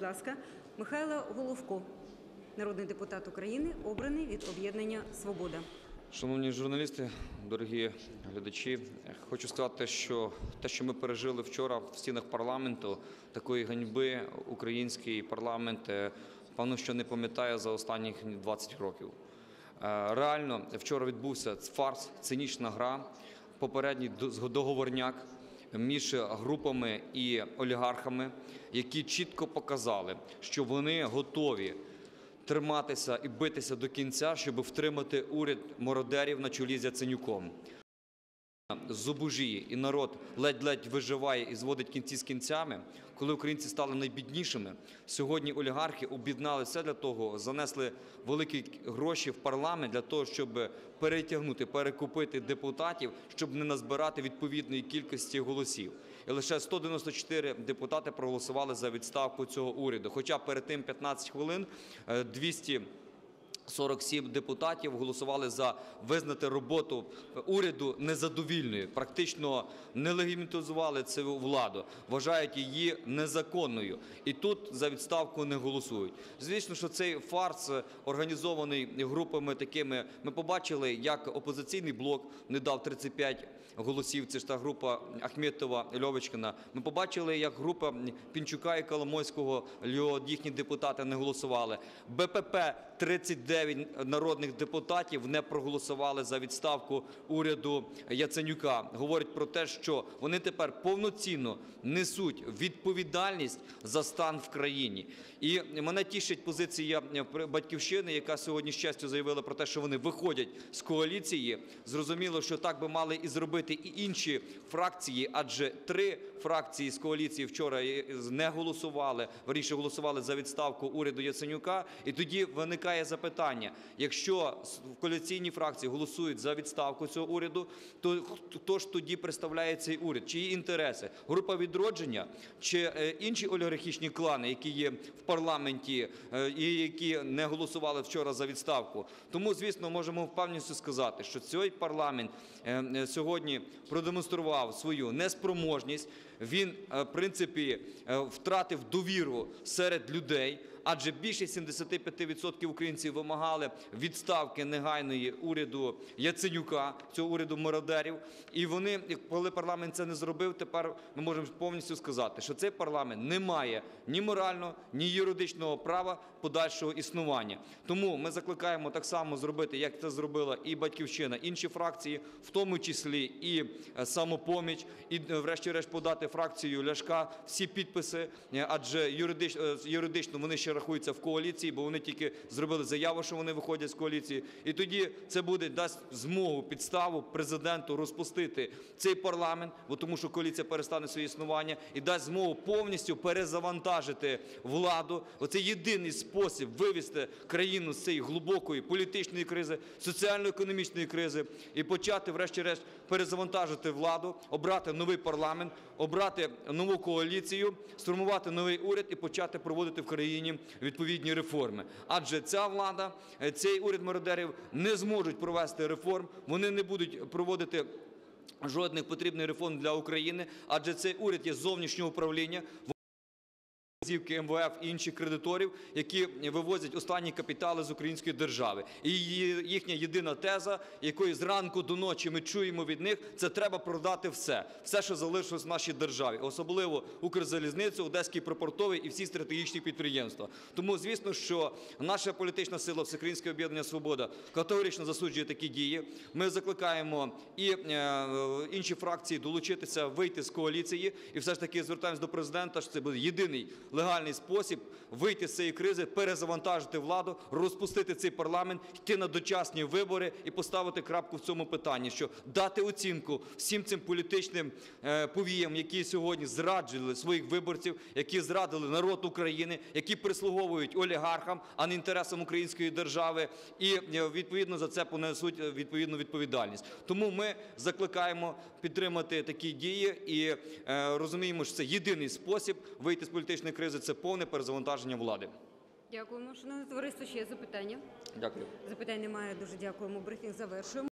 будь ласка, Михайло Головко, народний депутат України, обраний від об'єднання Свобода. Шановні журналісти, дорогі глядачі, хочу сказати, що те, що ми пережили вчора в стінах парламенту, такої ганьби український парламент, е, певно, що не пам'ятає за останні 20 років. Е, Реально, вчора відбувся фарс, цинічна гра, попередній до- договорняк між групами і олігархами, які чітко показали, що вони готові триматися і битися до кінця, щоб втримати уряд мародерів на чолі з Яценюком. Зубожіє і народ ледь-ледь виживає і зводить кінці з кінцями. Коли українці стали найбіднішими, сьогодні олігархи об'єднали все для того, занесли великі гроші в парламент для того, щоб перетягнути, перекупити депутатів, щоб не назбирати відповідної кількості голосів. І лише 194 депутати проголосували за відставку цього уряду. Хоча перед тим 15 хвилин е, 200 47 депутатів голосували за визнати роботу уряду незадовільною, практично не легітимізували цю владу, вважають її незаконною. І тут за відставку не голосують. Звісно, що цей фарс організований групами такими. Ми побачили, як опозиційний блок не дав 35 голосів. Це ж та група Ахметова Льовочкина. Ми побачили, як група Пінчука і Коломойського їхні депутати не голосували. БПП 39 народних депутатів не проголосували за відставку уряду Яценюка. Говорить про те, що вони тепер повноцінно несуть відповідальність за стан в країні. І мене тішить позиція батьківщини, яка сьогодні з заявила про те, що вони виходять з коаліції. Зрозуміло, що так би мали і зробити і інші фракції, адже три фракції з коаліції вчора не голосували, верніше голосували за відставку уряду Яценюка. І тоді виникає запитання: якщо с- в коаліційній фракції голосують за відставку цього уряду, то хто ж тоді представляє цей уряд? Чиї інтереси? Група відродження чи е, інші олігархічні клани, які є в парламенті е, і які не голосували вчора за відставку? Тому, звісно, можемо впевненістю сказати, що цей парламент е, сьогодні продемонстрував свою неспроможність. Він, в принципі, втратив довіру серед людей. Адже більше 75% українців вимагали відставки негайної уряду Яценюка, цього уряду мародерів. І вони, коли парламент це не зробив, тепер ми можемо повністю сказати, що цей парламент не має ні морального, ні юридичного права подальшого існування. Тому ми закликаємо так само зробити, як це зробила і батьківщина, інші фракції, в тому числі і е, самопоміч, і е, врешті-решт подати фракцію Ляшка всі підписи, е, адже юридич, юридично вони ще рахуються в коаліції, бо вони тільки зробили заяву, що вони виходять з коаліції. І тоді це буде дасть змогу підставу президенту розпустити цей парламент, бо тому що коаліція перестане своє існування, і дасть змогу повністю перезавантажити владу. Оце єдиний спосіб вивести країну з цієї глибокої політичної кризи, соціально-економічної кризи і почати, врешті-решт, перезавантажити владу, обрати новий парламент, обрати нову коаліцію, сформувати новий уряд і почати проводити в країні відповідні реформи. Адже ця влада, е, цей уряд мародерів не зможуть провести реформ, вони не будуть проводити. Жодних потрібних реформ для України, адже цей уряд є зовнішнього управління. Вказівки МВФ і інших кредиторів, які вивозять останні капітали з української держави. І їхня єдина теза, якої зранку до ночі ми чуємо від них, це треба продати все, все, що залишилось в нашій державі, особливо Укрзалізницю, Одеський припортовий і всі стратегічні підприємства. Тому, звісно, що наша політична сила Всеукраїнське об'єднання Свобода категорично засуджує такі дії. Ми закликаємо і е, інші фракції долучитися, вийти з коаліції, і все ж таки звертаємось до президента, що це буде єдиний легальний спосіб вийти з цієї кризи, перезавантажити владу, розпустити цей парламент, йти на дочасні вибори і поставити крапку в цьому питанні, що дати оцінку всім цим політичним е, повіям, які сьогодні зраджували своїх виборців, які зрадили народ України, які прислуговують олігархам, а не інтересам української держави, і е, відповідно за це понесуть е, відповідну відповідальність. Тому ми закликаємо підтримати такі дії і розуміємо, що це єдиний спосіб вийти з політичної кризи це повне перезавантаження влади. Дякуємо. Шановне товариство, ще є запитання. Дякую. Запитань немає. Дуже дякуємо. Брифінг завершуємо.